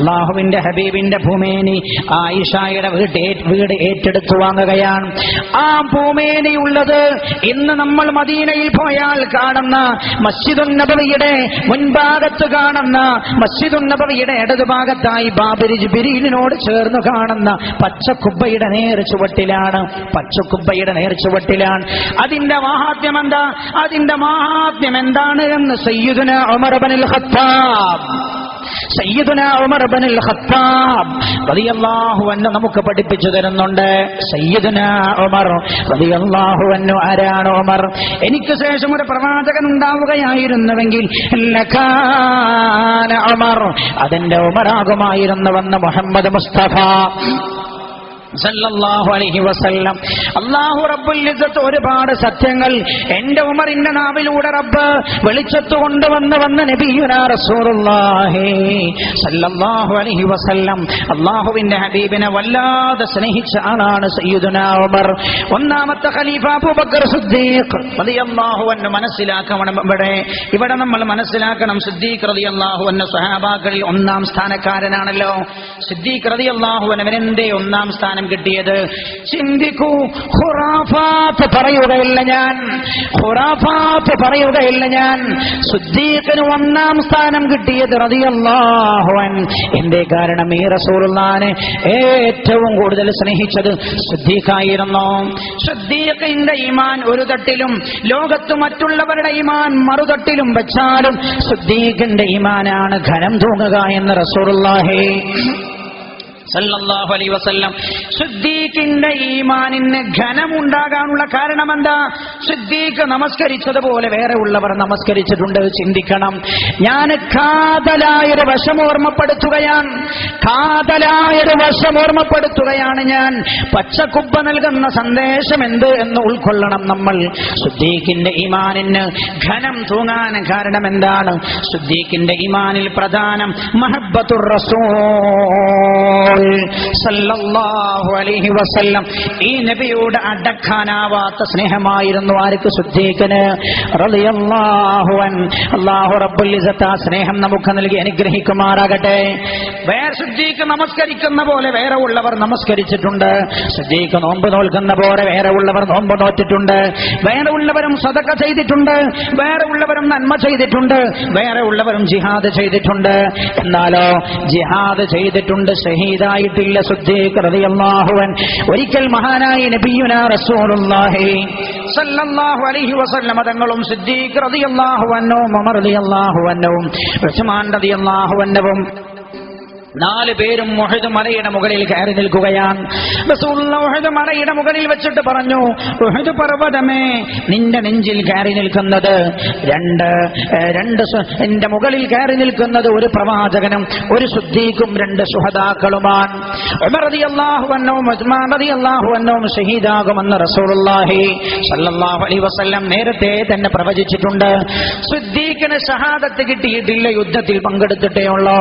അള്ളാഹുവിന്റെ ഹബീബിന്റെ ഭൂമേനി ആയിഷായുടെ വീട് വീട് ഏറ്റെടുത്തു വാങ്ങുകയാണ്. ആ ഭൂമേനി ഉള്ളത് ഇന്ന് നമ്മൾ മദീനയിൽ പോയാൽ കാണുന്ന മസ്ജിദുൻ നബവിയുടെ മുൻഭാഗത്ത് കാണുന്ന മസ്ജിദുൻ നബവിയുടെ ഇടതുഭാഗത്തായി ബാബരി ബിരിലിനോട് ചേർന്ന് കാണുന്ന പച്ചക്കുബ്ബയുടെ നേർ ചുവട്ടിലാണ്. പച്ചക്കുബ്ബയുടെ നേർ ചുവട്ടിലാണ്. അതിന്റെ മഹാത്മ്യം എന്താ? അതിന്റെ മഹാത്മ്യം എന്താണ് എന്ന് സയ്യുദിന് ഉമർ ഇബ്നുൽ ഖത്താബ് നമുക്ക് പഠിപ്പിച്ചു തരുന്നുണ്ട്. ആരാണ് ഉമർ? എനിക്ക് ശേഷം ഒരു പ്രവാചകൻ ഉണ്ടാവുകയായിരുന്നുവെങ്കിൽ അതെന്റെ ഉമറാകുമായിരുന്നുവെന്ന് മുഹമ്മദ് മുസ്തഫ അല്ലാഹു റബ്ബുൽ ഒരുപാട് സത്യങ്ങൾ എന്റെ ഉമറിന്റെ നാവിലൂടെ റബ്ബ് വെളിച്ചത്ത് കൊണ്ടുവന്ന് വന്ന വസല്ലം. അല്ലാഹുവിന്റെ ഹബീബിനെ വല്ലാതെ സ്നേഹിച്ച ആളാണ് ഉമർ. ഒന്നാമത്തെ ഖലീഫ അബൂബക്കർ സിദ്ദീഖ് റളിയല്ലാഹു അൻഹു മനസ്സിലാക്കണം ഇവിടെ. ഇവിടെ നമ്മൾ മനസ്സിലാക്കണം സിദ്ദീഖ് റളിയല്ലാഹു അൻഹു സഹാബാക്കളിൽ ഒന്നാം സ്ഥാനക്കാരനാണല്ലോ. സിദ്ദീഖ് റളിയല്ലാഹു അൻഹുവിനെന്തേ ഒന്നാം സ്ഥാനം കിട്ടിയത്. ചിന്തിക്കൂ ഖുറാഫാത്ത് പറയുകയില്ല ഞാൻ. ഖുറാഫാത്ത് പറയുകയില്ല ഞാൻ. സുദ്ദീഖിന് ഒന്നാം സ്ഥാനം കിട്ടിയത് റതിയല്ലാഹുവൻ എന്തേ കാരണം? ഈ റസൂലുള്ളാനെ ഏറ്റവും കൂടുതൽ സ്നേഹിച്ചത് സുദ്ദീഖായിരുന്നു? സുദ്ദീഖിന്റെ ഈമാൻ ഒരു തട്ടിലും ലോകത്ത് മറ്റുള്ളവരുടെ ഈമാൻ മറുതട്ടിലും വെച്ചാലും സുദ്ദീഖിന്റെ ഈമാനാണ് ഘനം തൂങ്ങുക എന്ന് റസൂലുള്ളാഹി സല്ലല്ലാഹു അലൈഹി വസല്ലം. ഈമാനിന് ഘനമുണ്ടാകാനുള്ള കാരണം എന്താ സിദ്ദീഖ് നമസ്കരിച്ചതുപോലെ വേറെ ഉള്ളവർ നമസ്കരിച്ചിട്ടുണ്ട് ചിന്തിക്കണം. ഞാൻ കാതലായൊരു വശം ഓർമ്മപ്പെടുത്തുകയാണ്. കാതലായൊരു വശം ഓർമ്മപ്പെടുത്തുകയാണ് ഞാൻ. പച്ചക്കുപ്പ നൽകുന്ന സന്ദേശം എന്ത് എന്ന് ഉൾക്കൊള്ളണം നമ്മൾ. സുദ്ദീഖിന്റെ ഈമാനിന് ഘനം തൂങ്ങാൻ കാരണം എന്താണ് സുദ്ദീഖിന്റെ ഈമാനിൽ പ്രധാനം മഹബത്തുർ റസൂൽ. സല്ലല്ലാഹു അലൈഹി വസല്ലം. ഈ നബിയോട് അടക്കാനാവാത്ത സ്നേഹമായിരുന്നു ആർക്ക് ശുദ്ധീകന് അൻ അല്ലാഹു റബ്ബുൽ ആ സ്നേഹം നമുക്ക് നൽകി അനുഗ്രഹിക്കുമാറാകട്ടെ. വേറെ ശുദ്ധീക്ക് നമസ്കരിക്കുന്ന പോലെ വേറെ ഉള്ളവർ നമസ്കരിച്ചിട്ടുണ്ട്. ശുദ്ധീക്ക് നോമ്പ് നോൽക്കുന്ന പോലെ വേറെ ഉള്ളവർ നോമ്പ് നോറ്റിട്ടുണ്ട്. വേറെ ഉള്ളവരും സതക്ക ചെയ്തിട്ടുണ്ട്. വേറെ ഉള്ളവരും നന്മ ചെയ്തിട്ടുണ്ട്. വേറെ ഉള്ളവരും ജിഹാദ് ചെയ്തിട്ടുണ്ട്. എന്നാലോ ജിഹാദ് ചെയ്തിട്ടുണ്ട് ഷഹീദായിട്ടില്ല സുദ്ദീഖ് ഒരിക്കൽ മഹാനായ നബിയുന റസൂലുള്ളാഹി അലൈഹി തങ്ങളും സിദ്ദീഖ് റളിയല്ലാഹു അൻഹും ഉമർ റളിയല്ലാഹു അൻഹും ഉസ്മാൻ റളിയല്ലാഹു നാല് പേരും മുഹദ് മലയുടെ മുകളിൽ കയറി നിൽക്കുകയാണ്. മലയുടെ മുകളിൽ വെച്ചിട്ട് പറഞ്ഞു പർവതമേ നിന്റെ നെഞ്ചിൽ കയറി നിൽക്കുന്നത് രണ്ട് രണ്ട് എന്റെ മുകളിൽ കയറി നിൽക്കുന്നത് ഒരു പ്രവാചകനും ഒരു ശുദ്ധീക്കും രണ്ട് സുഹദാക്കളുമാണ്. ഷഹീദാകുമെന്ന് റസൂലുള്ളാഹി സല്ലല്ലാഹു അലൈഹി വസല്ലം നേരത്തെ തന്നെ പ്രവചിച്ചിട്ടുണ്ട്. സിദ്ദീഖിന് ഷഹാദത്ത് കിട്ടിയിട്ടില്ല യുദ്ധത്തിൽ പങ്കെടുത്തിട്ടേ ഉള്ളോ.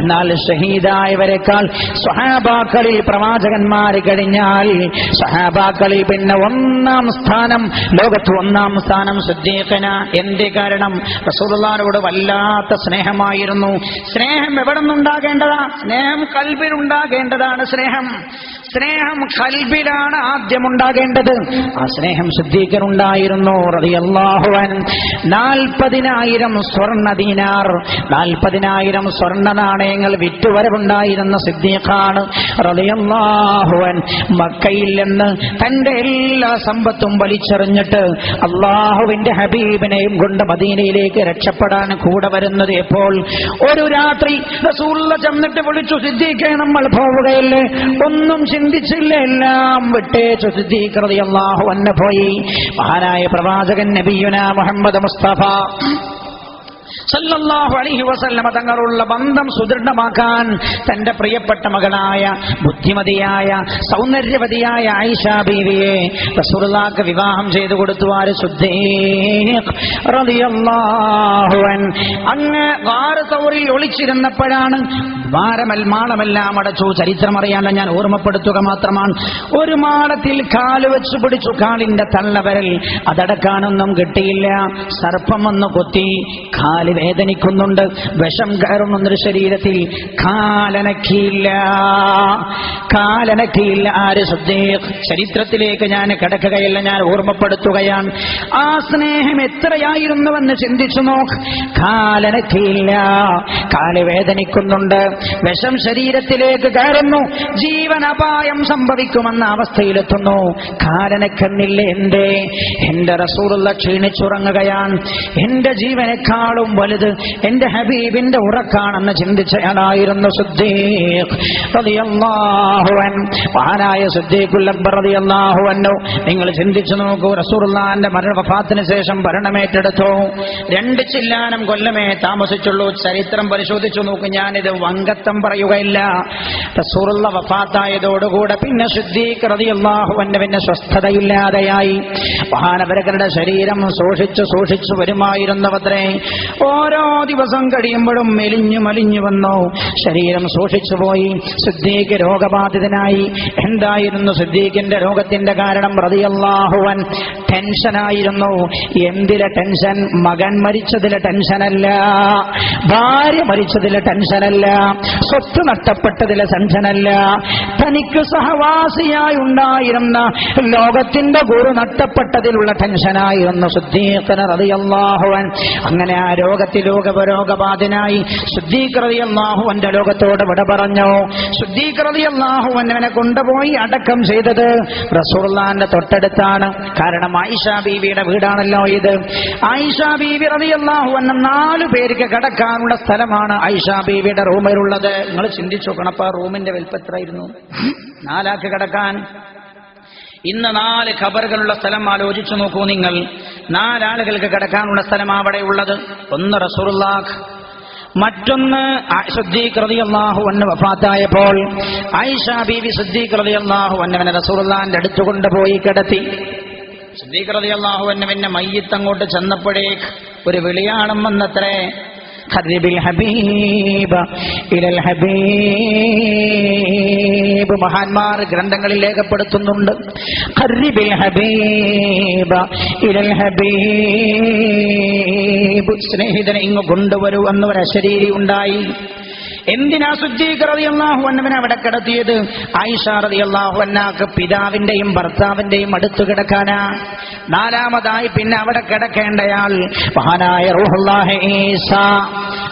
എന്നാൽ ഷഹീദായവരെക്കാൾ സ്വഹാബാക്കളിൽ പ്രവാചകന്മാർ കഴിഞ്ഞാൽ സ്വഹാബാക്കളിൽ പിന്നെ ഒന്നാം സ്ഥാനം ലോകത്ത് ഒന്നാം സ്ഥാനം സുദ്ദീഖന. എന്റെ കാരണം? റസൂലുള്ളാഹിനോട് വല്ലാത്ത സ്നേഹമായിരുന്നു. സ്നേഹം എവിടെ നിന്നുണ്ടാകേണ്ടതാ സ്നേഹം കൽബിലുണ്ടാകേണ്ടതാണ് സ്നേഹം. സ്നേഹം കൽബിലാണ് ആദ്യം ഉണ്ടാകേണ്ടത് ആ സ്നേഹം സിദ്ദീഖനുണ്ടായിരുന്നു റളിയല്ലാഹു അൻ. നാൽപ്പതിനായിരം സ്വർണ ദീനാർ. നാൽപ്പതിനായിരം സ്വർണ നാണയങ്ങൾ വിറ്റുവരവുണ്ടായിരുന്ന സിദ്ദീഖാണ് റതിയല്ലാഹുവൻ മക്കയിൽ നിന്ന് തന്റെ എല്ലാ സമ്പത്തും വലിച്ചെറിഞ്ഞിട്ട് അള്ളാഹുവിന്റെ ഹബീബിനെയും കൊണ്ട് മദീനയിലേക്ക് രക്ഷപ്പെടാൻ കൂടെ വരുന്നത് എപ്പോൾ ഒരു രാത്രി റസൂള്ള ചെന്നിട്ട് വിളിച്ചു സിദ്ധീഖെ നമ്മൾ പോവുകയല്ലേ? ഒന്നും ചിന്തിച്ചില്ല എല്ലാം വിട്ടേച്ചു സിദ്ദീഖ് റളിയല്ലാഹു അൻഹു പോയി. മഹാനായ പ്രവാചകൻ നബിയുന മുഹമ്മദ് മുസ്തഫ. സല്ലല്ലാഹു അലൈഹി വസല്ലമ തങ്ങളുള്ള ബന്ധം സുദൃഢമാക്കാൻ തന്റെ പ്രിയപ്പെട്ട മകളായ ബുദ്ധിമതിയായ സൗന്ദര്യവതിയായ ആയിഷ ബീവിയെ റസൂലുള്ളാഹിക്ക് വിവാഹം ചെയ്തു കൊടുത്തു. ആര്? അങ്ങ് ഗാറ് തൗറിൽ ഒളിച്ചിരുന്നപ്പോഴാണ് വാരമൽ മാളമെല്ലാം അടച്ചു. ചരിത്രം അറിയാതെ ഞാൻ ഓർമ്മപ്പെടുത്തുക മാത്രമാണ്. ഒരു മാളത്തിൽ കാൽ വെച്ച് പിടിച്ചു കാളിന്റെ തള്ളവരൽ അതടക്കാനൊന്നും കിട്ടിയില്ല. സർപ്പം വന്ന് കൊത്തി കാൽ വേദനിക്കുന്നുണ്ട്. വിഷം കയറുന്നുണ്ട് ശരീരത്തിൽ കാലനക്കിയില്ല. കാലനക്കിയില്ല. ആര് സദ്ദേഹ ചരിത്രത്തിലേക്ക് ഞാൻ കിടക്കുകയല്ല ഞാൻ ഓർമ്മപ്പെടുത്തുകയാണ്. ആ സ്നേഹം എത്രയായിരുന്നുവെന്ന് ചിന്തിച്ചു നോക്ക്. കാലനക്കിയില്ല. കാൽ വേദനിക്കുന്നുണ്ട്. വിഷം ശരീരത്തിലേക്ക് കയറുന്നു. ജീവനപായം സംഭവിക്കുമെന്ന അവസ്ഥയിലെത്തുന്നു. കാലനക്കെന്നില്ല എന്തേ? എന്റെ റസൂറുള്ള ക്ഷീണിച്ചുറങ്ങുകയാണ്. എന്റെ ജീവനേക്കാളും വലുത് എന്റെ ഹബീബിന്റെ ഉറക്കാണെന്ന് ചിന്തിച്ചയാളായിരുന്നു. മഹാനായ അൻഹു നിങ്ങൾ ചിന്തിച്ചു നോക്കൂ റസൂലുള്ളാഹിന്റെ മരണ വഫാത്തിന് ശേഷം ഭരണമേറ്റെടുത്തു. രണ്ട് ചില്ലാനം കൊല്ലമേ താമസിച്ചുള്ളൂ. ചരിത്രം പരിശോധിച്ചു നോക്കൂ ഞാനിത് വങ്കത്തം പറയുകയില്ല. റസൂറുള്ള വഫാത്തായതോടുകൂടെ പിന്നെ സുദ്ദീഖ് റളിയല്ലാഹു പിന്നെ സ്വസ്ഥതയില്ലാതെയായി. മഹാനവരകരുടെ ശരീരം സൂക്ഷിച്ചു സൂക്ഷിച്ചു വരുമായിരുന്നവത്രേ. ഓരോ ദിവസം കഴിയുമ്പോഴും മെലിഞ്ഞു മലിഞ്ഞു വന്നു. ശരീരം സൂക്ഷിച്ചു പോയി. സിദ്ദീഖ് രോഗബാധിതനായി. എന്തായിരുന്നു സിദ്ദീഖിന്റെ രോഗത്തിന്റെ കാരണം? പ്രതിയല്ലാഹുവൻ ടെൻഷനായിരുന്നു എന്തിലെ ടെൻഷൻ? മകൻ മരിച്ചതിലെ ടെൻഷനല്ല ഭാര്യ മരിച്ചതിലെ ടെൻഷനല്ല സ്വത്ത് നഷ്ടപ്പെട്ടതിലെ ടെൻഷനല്ല തനിക്ക് സഹവാസിയായി ഉണ്ടായിരുന്ന ലോകത്തിന്റെ ഗുരു നഷ്ടപ്പെട്ടതിലുള്ള ടെൻഷനായിരുന്നു സുദ്ദീഖന റതിയല്ലാഹുവൻ അങ്ങനെ ആ രോഗത്തിൽ രോഗപരോഗബാധനായി സുദ്ദീഖ് റളിയല്ലാഹുവന്റെ ലോകത്തോട് വിട പറഞ്ഞു? അവനെ കൊണ്ടുപോയി അടക്കം ചെയ്തത് റസൂർലാന്റെ തൊട്ടടുത്താണ്. കാരണം ആയിഷ ബീവിയുടെ വീടാണല്ലോ ഇത്. ആയിഷ ബീവി റളിയല്ലാഹു എന്ന നാലു പേർക്ക് കിടക്കാനുള്ള സ്ഥലമാണ് ആയിഷ ബീവിയുടെ റൂമിലുള്ളത്. നിങ്ങൾ ചിന്തിച്ചു നോക്കണം റൂമിന്റെ വലിപ്പം എത്രയായിരുന്നു? നാലാക്ക് കിടക്കാൻ. ഇന്ന് നാല് ഖബറുകളുള്ള സ്ഥലം ആലോചിച്ചു നോക്കൂ നിങ്ങൾ. നാലാളുകൾക്ക് കിടക്കാനുള്ള സ്ഥലം അവിടെ ഉള്ളത്. ഒന്ന് റസൂറുല്ലാഖ് മറ്റൊന്ന് സുദ്ദീഖ് റളിയല്ലാഹു വഫാത്തായപ്പോൾ ആയിഷ ബീവി സുദ്ദീഖ് റളിയല്ലാഹു അൻഹുവിനെ റസൂലുള്ളാഹിന്റെ അടുത്ത് കൊണ്ടുപോയി കിടത്തി. സുദ്ദീഖ് റളിയല്ലാഹു അൻഹുവിന്റെ മയ്യത്ത് അങ്ങോട്ട് ചെന്നപ്പോഴേക്ക് ഒരു വിളിയാണം വന്നത്രേ. ഹബീബ ഇലൽ ഹബീബ്. മഹാന്മാർ ഗ്രന്ഥങ്ങളിൽ രേഖപ്പെടുത്തുന്നുണ്ട്. ഹബീബ ഹബീബ്. സ്നേഹിതനെ ഇങ്ങ് കൊണ്ടുവരൂ എന്നൊരു അശരീരി ഉണ്ടായി. എന്തിനാ സുദ്ദീഖ് അള്ളാഹു അൻഹുവിനെ അവിടെ കിടത്തിയത്? ആയിഷ അള്ളാഹു അൻഹാക്ക് പിതാവിന്റെയും ഭർത്താവിന്റെയും അടുത്തു കിടക്കാനാ. നാലാമതായി പിന്നെ അവിടെ കിടക്കേണ്ടയാൾ മഹാനായ റൂഹുല്ലാഹി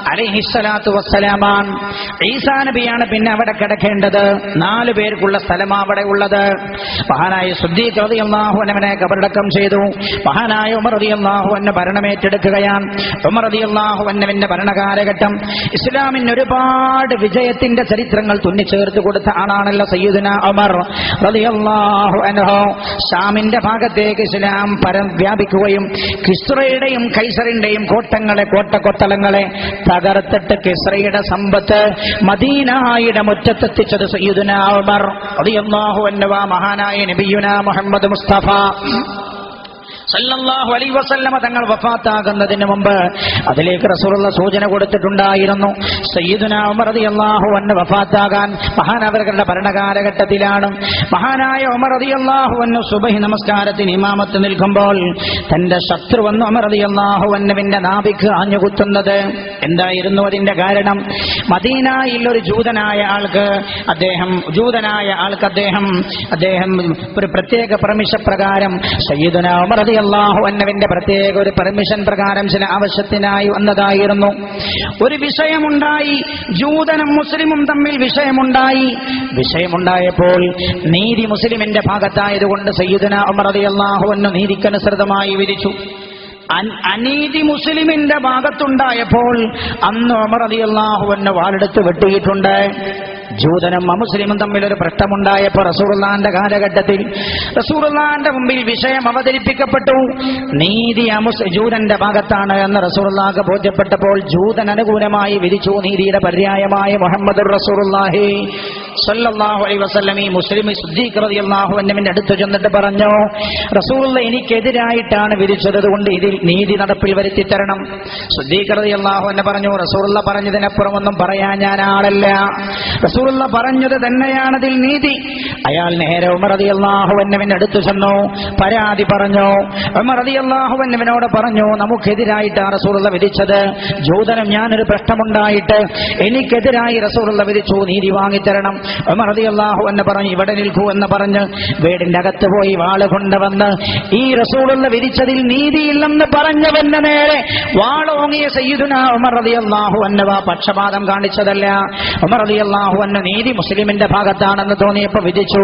അലൈഹിസ്സലാത്തു വസ്സലാമാൻ. ഈസാ നബിയാണ് പിന്നെ അവിടെ കിടക്കേണ്ടത്. നാലു പേർക്കുള്ള സ്ഥലം അവിടെ ഉള്ളത്. മഹാനായ സുദ്ദീഖ് റളിയല്ലാഹു അൻഹുവിനെ കബറടക്കം ചെയ്തു. മഹാനായ ഉമർ റളിയല്ലാഹു അൻഹു ഭരണമേറ്റെടുക്കുകയാണ് ഉമർ റളിയല്ലാഹു അൻഹുവിന്റെ ഭരണകാലഘട്ടം. ഇസ്ലാമിന് ഒരുപാട് വിജയത്തിന്റെ ചരിത്രങ്ങൾ തുന്നിച്ചേർത്ത് കൊടുത്ത ആളാണല്ലോ സയ്യിദുന ഉമർ റളിയല്ലാഹു അൻഹു. ഷാമിന്റെ ഭാഗത്തേക്ക് ഇസ്ലാം പരം വ്യാപിക്കുകയും ക്രിസ്തുറയുടെയും കൈസറിന്റെയും കോട്ടങ്ങളെ കോട്ടക്കൊത്തളങ്ങളെ തകർത്തിട്ട് കിസ്രയുടെ സമ്പത്ത് മദീനായുടെ മുറ്റത്തെത്തിച്ചത് സയ്യിദുന ഉമർ അൻഹു മഹാനായ നബിയുന മുഹമ്മദ് മുസ്തഫ. സല്ലല്ലാഹു അലൈഹി വസല്ലമ തങ്ങൾ വഫാത്താകുന്നതിന് മുമ്പ് അതിലേക്ക് റസൂലുള്ള സൂചന കൊടുത്തിട്ടുണ്ടായിരുന്നു. സയ്യിദുന ഉമർ റളിയല്ലാഹു അൻഹു വഫാത്താകാൻ മഹാനവരുടെ ഭരണകാലഘട്ടത്തിലാണ്. മഹാനായ ഉമർ റളിയല്ലാഹു അൻഹു സുബഹി നമസ്കാരത്തിന് ഇമാമത്ത് നിൽക്കുമ്പോൾ തന്റെ ശത്രു വന്ന് ഉമർ റളിയല്ലാഹു അൻഹുവിന്റെ നാഭിക്ക് ആഞ്ഞുകുത്തുന്നത്. എന്തായിരുന്നു അതിന്റെ കാരണം? മദീനയിൽ ഒരു ജൂതനായ ആൾക്ക് അദ്ദേഹം ജൂതനായ ആൾക്ക് അദ്ദേഹം അദ്ദേഹം ഒരു പ്രത്യേക പ്രമിഷ പ്രകാരം സയ്യിദുന ഉമർ റളിയല്ലാഹു അന്നവിന്റെ പ്രത്യേക ഒരു പെർമിഷൻ പ്രകാരം ചില ആവശ്യത്തിനായി വന്നതായിരുന്നു. ഒരു വിഷയമുണ്ടായി ജൂതനും മുസ്ലിമും തമ്മിൽ വിഷയമുണ്ടായി. വിഷയമുണ്ടായപ്പോൾ നീതി മുസ്ലിമിന്റെ ഭാഗത്തായതുകൊണ്ട് സയ്യുദന ഉമർ റളിയല്ലാഹു അൻഹു നീതിക്കനുസൃതമായി വിധിച്ചു. അനീതി മുസ്ലിമിന്റെ ഭാഗത്തുണ്ടായപ്പോൾ അന്ന് ഉമർ റളിയല്ലാഹു അൻഹു വാളെടുത്ത് വെട്ടിയിട്ടുണ്ട്. ജൂതനും അമുസ്ലിമും തമ്മിൽ ഒരു പ്രശ്നമുണ്ടായപ്പോൾ റസൂറുല്ലാന്റെ കാലഘട്ടത്തിൽ റസൂറുല്ലാന്റെ മുമ്പിൽ വിഷയം അവതരിപ്പിക്കപ്പെട്ടു. നീതി അമുസ് ജൂതന്റെ ഭാഗത്താണ് എന്ന് റസൂറുല്ലാക്ക് ബോധ്യപ്പെട്ടപ്പോൾ ജൂതൻ അനുകൂലമായി വിധിച്ചു. നീതിയുടെ പര്യായമായ മുഹമ്മദ് റസൂറുല്ലാഹി സല്ലാഹു അലൈ വസ്ലം ഈ മുസ്ലിം സിദ്ദീഖ് റളിയല്ലാഹു അൻഹുവിന്റെ അടുത്ത് ചെന്നിട്ട് പറഞ്ഞു റസൂറുള്ള എനിക്കെതിരായിട്ടാണ് വിധിച്ചത്. അതുകൊണ്ട് ഇതിൽ നീതി നടപ്പിൽ വരുത്തി തരണം സിദ്ദീഖ് റളിയല്ലാഹു അൻഹു പറഞ്ഞു റസൂറുള്ള പറഞ്ഞതിനപ്പുറം ഒന്നും പറയാൻ ഞാൻ ആളല്ല. റസൂലുള്ള പറഞ്ഞത് തന്നെയാണതിൽ നീതി. അയാൾ നേരെ റളിയല്ലാഹു അൻഹുവിന്റെ അടുത്ത് ചെന്നു പരാതി പറഞ്ഞു. റളിയല്ലാഹു അൻഹുവിനോട് പറഞ്ഞു നമുക്കെതിരായിട്ടാണ് റസൂറുള്ള വിധിച്ചത്. ജൂതനം ഞാനൊരു പ്രശ്നമുണ്ടായിട്ട് എനിക്കെതിരായി റസൂലുള്ള വിധിച്ചു നീതി വാങ്ങിത്തരണം. ഉമർ റളിയല്ലാഹു അൻഹു പറഞ്ഞു ഇവിടെ നിൽക്കൂ എന്ന് പറഞ്ഞ് വീടിന്റെ അകത്ത് പോയി വാൾ കൊണ്ടുവന്ന് ഈ റസൂലുള്ള വിധിച്ചതിൽ നീതിയില്ലെന്ന് പറഞ്ഞവന്റെ നേരെ വാളോങ്ങിയ സയ്യിദുന ഉമർ റളിയല്ലാഹു അൻഹു എന്നവ പക്ഷപാതം കാണിച്ചതല്ല. ഉമർ റളിയല്ലാഹു അൻഹു നീതി മുസ്ലിമിന്റെ ഭാഗത്താണെന്ന് തോന്നിയപ്പോ വിധിച്ചു.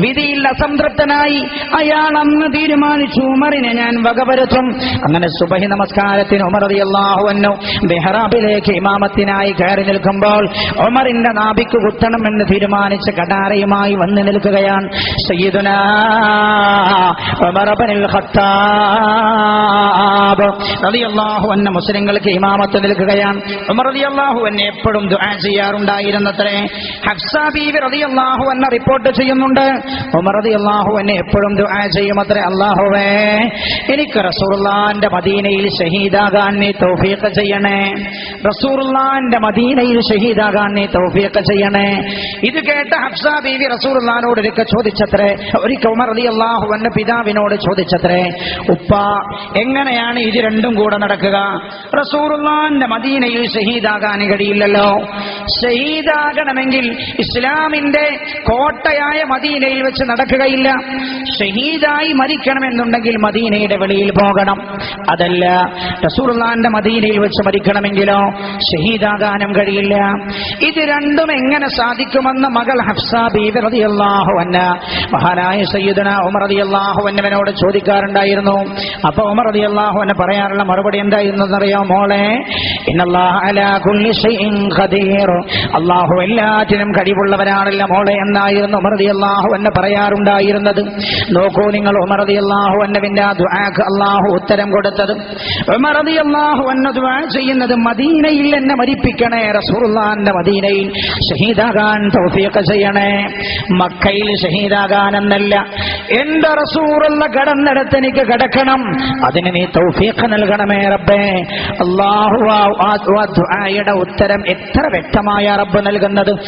വിധിയിൽ അസംതൃപ്തനായി അയാൾ അന്ന് തീരുമാനിച്ചു ഉമറിനെ ഞാൻ വകവരുത്തും. അങ്ങനെ സുബഹി നമസ്കാരത്തിന് ഉമർ അള്ളാഹുവന്നു ബെഹ്റാബിലേക്ക് ഇമാമത്തിനായി കയറി നിൽക്കുമ്പോൾ ഉമറിന്റെ നാഭിക്ക് കുത്തണമെന്ന് തീരുമാനിച്ച കടാരയുമായി വന്നു നിൽക്കുകയാണ് ഖത്താബ് മുസ്ലിങ്ങൾക്ക് ഇമാമത്ത് നിൽക്കുകയാണ്. ഉമർ റളിയല്ലാഹു അൻഹു എപ്പോഴും ദുആ ചെയ്യാറുണ്ടായിരുന്നത്രേ. ഹഫ്സ ബീവി റളിയല്ലാഹു അൻഹ റിപ്പോർട്ട് ചെയ്യുന്നുണ്ട്. ഉമർ റളിയല്ലാഹു എന്നെ എപ്പോഴും ദുആ ചെയ്യുമത്രേ അല്ലാഹുവേ. എനിക്ക് റസൂലുള്ളാഹിന്റെ മദീനയിൽ ഷഹീദാകാൻ നീ തൗഫീഖ് ചെയ്യണേ. റസൂലുള്ളാഹിന്റെ മദീനയിൽ ഷഹീദാകാൻ നീ തൗഫീഖ് ചെയ്യണേ. ഇത് കേട്ട ഹഫ്സ ബീവി റസൂലുള്ളാഹിനോട് ഒരിക്കൽ ചോദിച്ചത്രേ. ഒരിക്കൽ ഉമർ റളിയല്ലാഹു അൻഹു പിതാവിനോട് ചോദിച്ചത്രേ ഉപ്പ എങ്ങനെയാണ് ഇത് രണ്ടും കൂടെ നടക്കുക? റസൂറുല്ലാന്റെ മദീനയിൽ ഷഹീദാകാൻ കഴിയില്ലല്ലോ. ഷഹീദാകണമെങ്കിൽ ഇസ്ലാമിന്റെ കോട്ടയായ മദീനയിൽ വെച്ച് നടക്കുകയില്ല. ഷഹീദായി മരിക്കണമെന്നുണ്ടെങ്കിൽ മദീനയുടെ വെളിയിൽ പോകണം. അതല്ല റസൂർലാന്റെ മദീനയിൽ വെച്ച് മരിക്കണമെങ്കിലോ ഷഹീദാകാനും കഴിയില്ല. ഇത് രണ്ടും എങ്ങനെ സാധിക്കുമെന്ന് മകൾ ഹഫ്സ ബീബി മഹാനായ സയ്യിദന ഉമർ റളിയല്ലാഹു അൻഹുവിനോട് ചോദിക്കാറുണ്ടായിരുന്നു. അപ്പൊ ഉമർ റളിയല്ലാഹു അൻഹു പറയാറുള്ള മറുപടി എന്തായിരുന്നറിയോ മോളെ? അള്ളാഹു അലാ എല്ലാറ്റിനും കഴിവുള്ളവരാണല്ല മോളെ എന്നായിരുന്നു ഉമർ അള്ളാഹു എന്നെ പറയാറുണ്ടായിരുന്നത്. നോക്കൂ നിങ്ങൾ ഉമർ അള്ളാഹു ആ ദുആക്ക് അല്ലാഹു ഉത്തരം കൊടുത്തത്. ഉമർ അള്ളാഹു ദുആ ചെയ്യുന്നത് മദീനയിൽ എന്നെ മരിപ്പിക്കണേ റസൂലുള്ളാഹിന്റെ മദീനയിൽ ഷഹീദാകാൻ തൗഫിയൊക്കെ ചെയ്യണേ. മക്കയിൽ ഷഹീദാകാനെന്നല്ല എന്റെ റസൂറുള്ള കടന്നിടത്ത് എനിക്ക് കിടക്കണം. അതിന് നീ തൗഫീഖ് നൽകണമേ റബ്ബേ. അള്ളാഹു ഉത്തരം എത്ര വ്യക്തമായ റബ്ബ് നൽകുന്നത്.